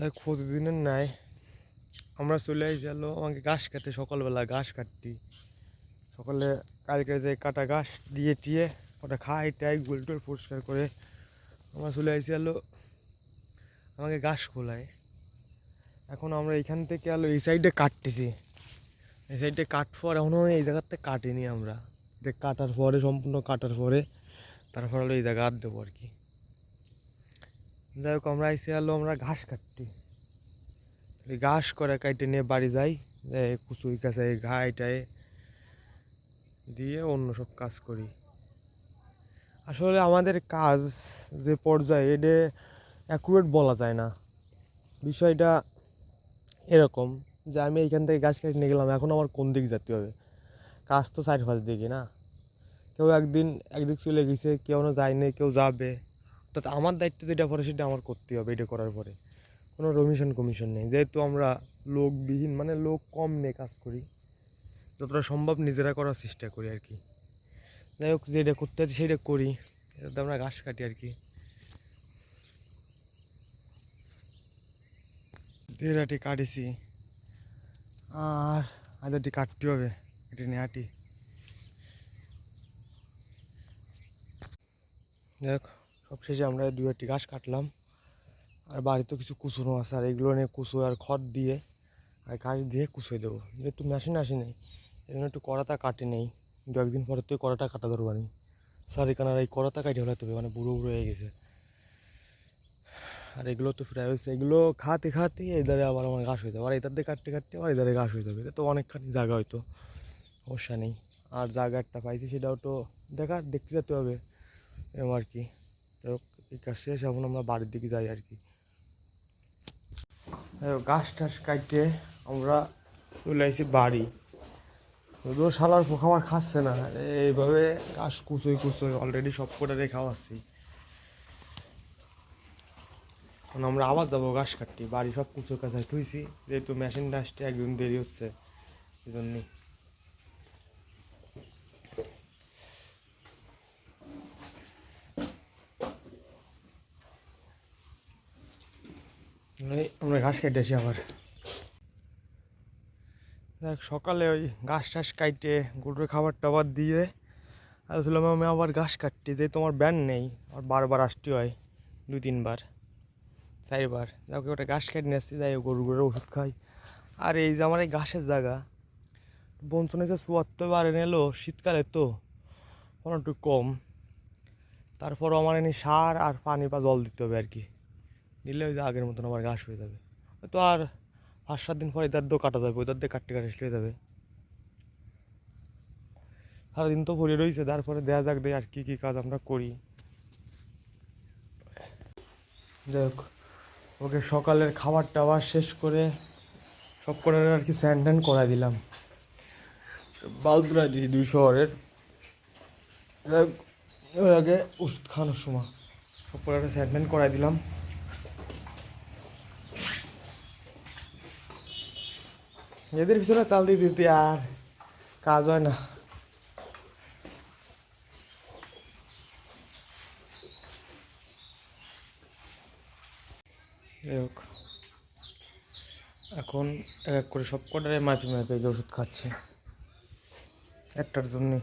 দেখ, প্রতিদিনের নাই আমরা চলে আসি গেল আমাকে ঘাস কাটতে, সকালবেলা ঘাস কাটতি। সকালে কালকে যে কাটা ঘাস দিয়ে টিয়ে ওটা খাই, টাই, গোল টোল পরিষ্কার করে আমরা চলে আসি গেল আমাকে ঘাস খোলায়। এখন আমরা এইখান থেকে আলো এই সাইডে কাটতেছি। এই সাইডে কাটবার এখনও এই জায়গাতে কাটিনি আমরা। যে কাটার পরে, সম্পূর্ণ কাটার পরে তারপর হলো এই জায়গা আর দেবো আর কি। যাই হোক, আমরা এসে আলো আমরা ঘাস কাটতে। এই ঘাস করে কাটে নিয়ে বাড়ি যাই কুচুই কাছে ঘাইটায় দিয়ে অন্য সব কাজ করি। আসলে আমাদের কাজ যে পর্যায়ে, এটা অ্যাকুরেট বলা যায় না। বিষয়টা এরকম যে আমি এইখান থেকে গাছ কেটে নিয়ে গেলাম, এখন আমার কোন দিক যেতে হবে? কাজ তো চার পাঁচ দিকে না। কেউ একদিন একদিক চলে গেছে, কেউ না যায়নি, কেউ যাবে। অর্থাৎ আমার দায়িত্ব যেটা পরে সেটা আমার করতে হবে, এটা করার পরে। কোনো রমিশন কমিশন নেই। যেহেতু আমরা লোকবিহীন মানে লোক কম নিয়ে কাজ করি, যতটা সম্ভব নিজেরা করার চেষ্টা করি আর কি। যাই হোক, যেটা করতে আছে সেটা করি, এটাতে আমরা ঘাস কাটি আর কি। দেড়াটি কাটিছি, আর হাজারটি কাটতে হবে, এটি নিয়ে হাঁটি দেখ সবশেষে আমরা দু একটি ঘাস কাটলাম। আর বাড়িতে কিছু কুচুনো আছে, আর এগুলো নিয়ে কুচো আর খড় দিয়ে আর ঘাস দিয়ে কুচোই দেবো। যেহেতু মেশিন আসি নেই জন্য একটু কড়াতা কাটে নেই। দু একদিন পরে তো কড়াটা কাটা ধরবো আমি। সারি কানার এই কড়াতা কাটে হলাতে হবে মানে বুড়ো বুড়ো হয়ে গেছে। আর এগুলো তো ফ্রাই হয়েছে, এগুলো খাতে খাতে এধারে আবার আমার ঘাস হয়ে যাবে। আর এটার দিয়ে কাটতে কাটতে আবার এধারে ঘাস হয়ে যাবে। তো অনেকখানি জায়গা হয়তো, সমস্যা নেই। আর জায়গা একটা পাইছি, সেটাও তো দেখা, দেখতে যেতে হবে। এরকম আর কি। এই কাজ শেষ, এখন আমরা বাড়ির দিকে যাই আর কি। ঘাস টাস কাটতে আমরা চলে আসি বাড়ি। শুধু সালার পোকা আমার খাচ্ছে না এইভাবে গাছ কুচোই কুচোই অলরেডি সব করে খাওয়াচ্ছি এখন আমরা আবার যাব ঘাস কাটতে, বাড়ি সব কুচোর কাছে থুইছি, যেহেতু মেশিনটা আসতে একদিন দেরি হচ্ছে এই জন্যই এই আমরা ঘাস কেটে আসি আবার। দেখ, সকালে ওই ঘাস টাস কাইটে গরুর খাবার টাবার দিয়ে আসলাম আমি আবার ঘাস কাটতে। যে তোমার ব্যান নেই, আর বারবার আসতে হয় দুই তিনবার, চারবার। যাকে, ওটা ঘাস কেটে নিয়ে আসছি, যাই গরু গরুর ওষুধ খাই। আর এই যে আমার এই ঘাসের জায়গা বঞ্চন হয়েছে চুয়াত্তর বারে নিলো শীতকালে তো, কোনো একটু কম। তারপরও আমার এনে সার আর পানি বা জল দিতে হবে আর কি। দিলে ওই আগের মতন আবার ঘাস হয়ে যাবে। তো আর পাঁচ সাত দিন পরে এদার দিয়েও কাটা যাবে ওইদার দিয়ে কাটতে কাটতে হয়ে যাবে। সারাদিন তো ভরে রয়েছে তারপরে দেয়া যাক দেয় আর কী কী কাজ আমরা করি। যাই হোক ওকে সকালের খাবার টাবার শেষ করে সব করে আর কি স্যান্ড ট্যান্ড করাই দিলাম। বালদুরা দিয়েছি দুই শহরের। যাই হোক, আগে ওষুধ খাওয়ানোর সময় সব করে একটা স্যান্ড ট্যান্ড করাই দিলাম। এদের পিছনে তাল দিয়ে দিতে আর কাজ হয় না। যাই হোক, এখন এক এক করে সব কটারে মাপি মাপে যে ওষুধ খাচ্ছে। একটার জন্যে।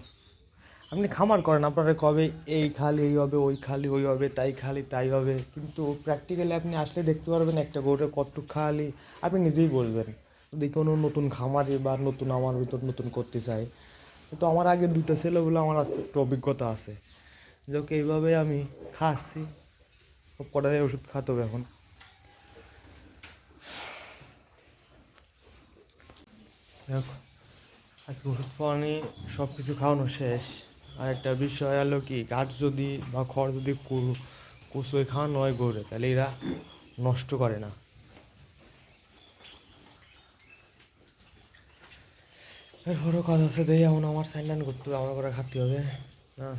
আপনি খামার করেন, আপনারা কবে এই খালি, এই হবে, ওই খালি, ওই হবে, তাই খালি, তাই হবে। কিন্তু প্র্যাকটিক্যালি আপনি আসলে দেখতে পারবেন একটা গরুটা কতটুক খালি, আপনি নিজেই বলবেন। যদি কোনো নতুন খামারে বা নতুন আমার ভিতর নতুন করতে চাই তো আমার আগে দুটো ছেলে বলে আমার আস্তে একটু অভিজ্ঞতা আছে। যাকে এইভাবে আমি খাচ্ছি। সব কটারে ওষুধ খাতে হবে এখন। দেখো আজকে ওষুধ পানি সব কিছু খাওয়ানো শেষ। আর একটা বিষয় হলো কি, গাছ যদি বা খড় যদি কুচোয় খাওয়ানো হয় গরুরে, তাহলে এরা নষ্ট করে না। এরপরও কাজ আছে দেখি এখন আমার সাইন করতে হবে আমার করে খাতে হবে না?